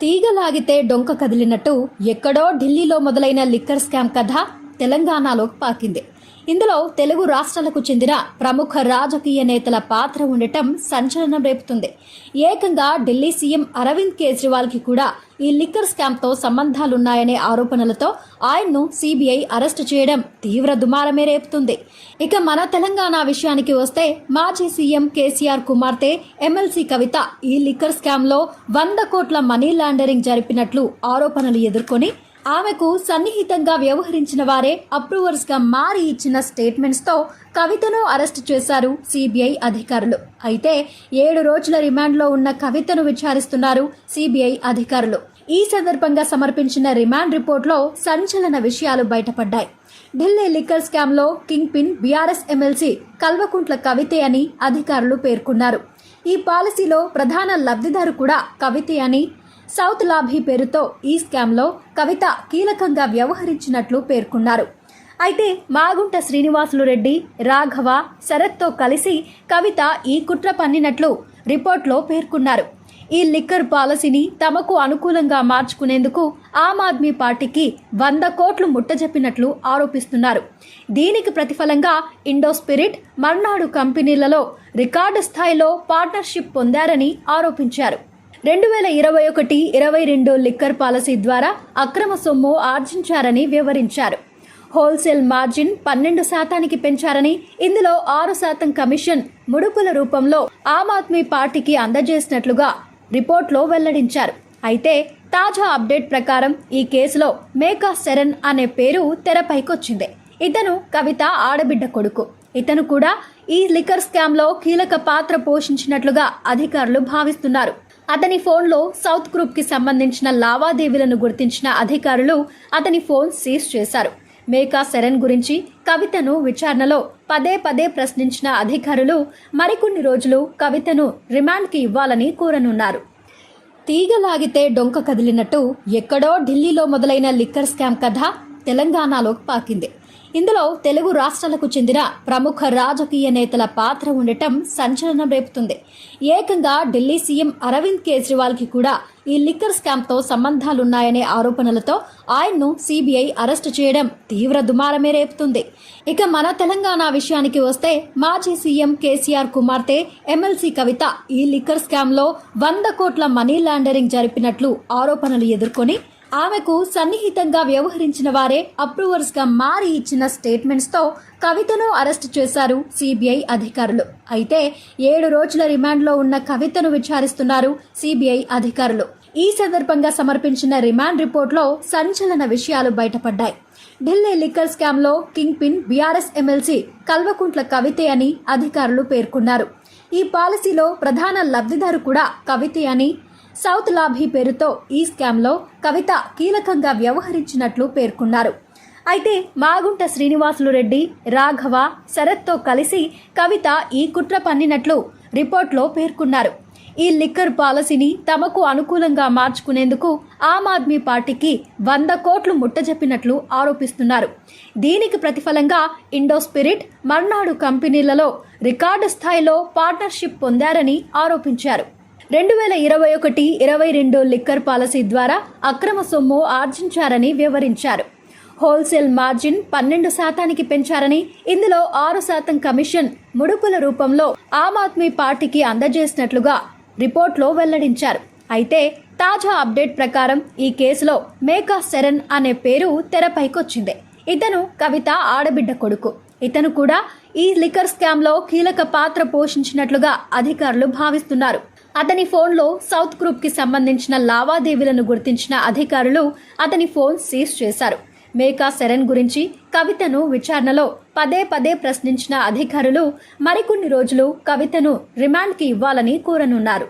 తీగలాగితే డొంక కదిలినట్టు ఎక్కడో ఢిల్లీలో మొదలైన లిక్కర్ స్కామ్ కథ తెలంగాణలోకి పాకింది. ఇందులో తెలుగు రాష్ట్రాలకు చెందిన ప్రముఖ రాజకీయ నేతల పాత్ర ఉండటం సంచలనం రేపుతుంది. ఏకంగా ఢిల్లీ సీఎం అరవింద్ కేజ్రీవాల్కి కూడా ఈ లిక్కర్ స్కామ్తో సంబంధాలున్నాయనే ఆరోపణలతో ఆయన్ను సీబీఐ అరెస్టు చేయడం తీవ్ర దుమారమే రేపుతుంది. ఇక మన తెలంగాణ విషయానికి వస్తే మాజీ సీఎం కేసీఆర్ కుమార్తె ఎమ్మెల్సీ కవిత ఈ లిక్కర్ స్కామ్లో వంద కోట్ల మనీ లాండరింగ్ జరిపినట్లు ఆరోపణలు ఎదుర్కొని ఆమెకు సన్నిహితంగా వ్యవహరించిన వారే అప్రూవర్స్గా మారి ఇచ్చిన స్టేట్మెంట్స్తో కవితను అరెస్ట్ చేశారు సిబిఐ అధికారులు. అయితే ఏడు రోజుల రిమాండ్లో ఉన్న కవితను విచారిస్తున్నారు సిబిఐ అధికారులు. ఈ సందర్భంగా సమర్పించిన రిమాండ్ రిపోర్ట్లో సంచలన విషయాలు బయటపడ్డాయి. ఢిల్లీ లిక్కర్ స్కామ్లో kingpin BRS MLC Kalvakuntla కవితే అని అధికారులు పేర్కొన్నారు. ఈ పాలసీలో ప్రధాన లబ్ధిదారు కూడా కవితే అని సౌత్ లాభీ పేరుతో ఈ స్కామ్లో కవిత కీలకంగా వ్యవహరించినట్లు పేర్కొన్నారు. అయితే మాగుంట శ్రీనివాసులు రెడ్డి రాఘవ శరత్తో కలిసి కవిత ఈ కుట్ర పన్నినట్లు రిపోర్ట్లో పేర్కొన్నారు. ఈ లిక్కర్ పాలసీని తమకు అనుకూలంగా మార్చుకునేందుకు ఆమ్ ఆద్మీ పార్టీకి వంద కోట్లు ముట్టజెప్పినట్లు ఆరోపిస్తున్నారు. దీనికి ప్రతిఫలంగా ఇండో స్పిరిట్ మర్నాడు కంపెనీలలో రికార్డు స్థాయిలో పార్ట్నర్షిప్ పొందారని ఆరోపించారు. రెండు వేల ఇరవై ఒకటి ఇరవై రెండు లిక్కర్ పాలసీ ద్వారా అక్రమ సొమ్ము ఆర్జించారని వివరించారు. హోల్సేల్ మార్జిన్ పన్నెండు శాతానికి పెంచారని ఇందులో ఆరు శాతం కమిషన్ ముడుపుల రూపంలో ఆమ్ ఆద్మీ పార్టీకి అందజేసినట్లుగా రిపోర్ట్లో వెల్లడించారు. అయితే తాజా అప్డేట్ ప్రకారం ఈ కేసులో మేకా శరణ్ అనే పేరు తెరపైకొచ్చింది. ఇతను కవిత ఆడబిడ్డ కొడుకు. ఇతను కూడా ఈ లిక్కర్ స్కామ్లో కీలక పాత్ర పోషించినట్లుగా అధికారులు భావిస్తున్నారు. అతని ఫోన్లో సౌత్ గ్రూప్కి సంబంధించిన లావాదేవీలను గుర్తించిన అధికారులు అతని ఫోన్ సీజ్ చేశారు. మేకా శరణ్ గురించి కవితను విచారణలో పదే పదే ప్రశ్నించిన అధికారులు మరికొన్ని రోజులు కవితను రిమాండ్కి ఇవ్వాలని కోరనున్నారు. తీగలాగితే డొంక కదిలినట్టు ఎక్కడో ఢిల్లీలో మొదలైన లిక్కర్ స్కామ్ కథ తెలంగాణలోకి పాకింది. ఇందులో తెలుగు రాష్ట్రాలకు చెందిన ప్రముఖ రాజకీయ నేతల పాత్ర ఉండటం సంచలనం రేపుతుంది. ఏకంగా ఢిల్లీ సీఎం అరవింద్ కేజ్రీవాల్కి కూడా ఈ లిక్కర్ స్కామ్తో సంబంధాలున్నాయనే ఆరోపణలతో ఆయన్ను సీబీఐ అరెస్టు చేయడం తీవ్ర దుమారమే రేపుతుంది. ఇక మన తెలంగాణ విషయానికి వస్తే మాజీ సీఎం కేసీఆర్ కుమార్తె ఎమ్మెల్సీ కవిత ఈ లిక్కర్ స్కామ్లో వంద కోట్ల మనీ లాండరింగ్ జరిపినట్లు ఆరోపణలు ఎదుర్కొని ఆమెకు సన్నిహితంగా వ్యవహరించిన వారే అప్రూవర్స్గా మారి ఇచ్చిన స్టేట్మెంట్స్తో కవితను అరెస్ట్ చేశారు సిబిఐ అధికారులు. అయితే ఏడు రోజుల రిమాండ్లో ఉన్న కవితను విచారిస్తున్నారు సిబిఐ అధికారులు. ఈ సందర్భంగా సమర్పించిన రిమాండ్ రిపోర్ట్లో సంచలన విషయాలు బయటపడ్డాయి. ఢిల్లీ లిక్కర్ స్కామ్లో kingpin BRS MLC Kalvakuntla కవితే అని అధికారులు పేర్కొన్నారు. ఈ పాలసీలో ప్రధాన లబ్ధిదారు కూడా కవితే అని సౌత్ లాభీ పేరుతో ఈ స్కామ్లో కవిత కీలకంగా వ్యవహరించినట్లు పేర్కొన్నారు. అయితే మాగుంట శ్రీనివాసులు రెడ్డి రాఘవ శరత్తో కలిసి కవిత ఈ కుట్ర పన్నినట్లు రిపోర్ట్లో పేర్కొన్నారు. ఈ లిక్కర్ పాలసీని తమకు అనుకూలంగా మార్చుకునేందుకు ఆమ్ ఆద్మీ పార్టీకి వంద కోట్లు ముట్టజెప్పినట్లు ఆరోపిస్తున్నారు. దీనికి ప్రతిఫలంగా ఇండో స్పిరిట్ మర్నాడు కంపెనీలలో రికార్డు స్థాయిలో పార్ట్నర్షిప్ పొందారని ఆరోపించారు. రెండు వేల ఇరవై ఒకటి ఇరవై రెండు లిక్కర్ పాలసీ ద్వారా అక్రమ సొమ్ము ఆర్జించారని వివరించారు. హోల్సేల్ మార్జిన్ పన్నెండు శాతానికి పెంచారని ఇందులో ఆరు శాతం కమిషన్ ముడుపుల రూపంలో ఆమ్ ఆద్మీ పార్టీకి అందజేసినట్లుగా రిపోర్ట్లో వెల్లడించారు. అయితే తాజా అప్డేట్ ప్రకారం ఈ కేసులో మేకా శరణ్ అనే పేరు తెరపైకొచ్చింది ఇతను కవిత ఆడబిడ్డ కొడుకు. ఇతను కూడా ఈ లిక్కర్ స్కామ్లో కీలక పాత్ర పోషించినట్లుగా అధికారులు భావిస్తున్నారు. అతని ఫోన్లో సౌత్ గ్రూప్కి సంబంధించిన లావాదేవీలను గుర్తించిన అధికారులు అతని ఫోన్ సీజ్ చేశారు. మేకా శరణ్ గురించి కవితను విచారణలో పదే పదే ప్రశ్నించిన అధికారులు మరికొన్ని రోజులు కవితను రిమాండ్కి ఇవ్వాలని కోరనున్నారు.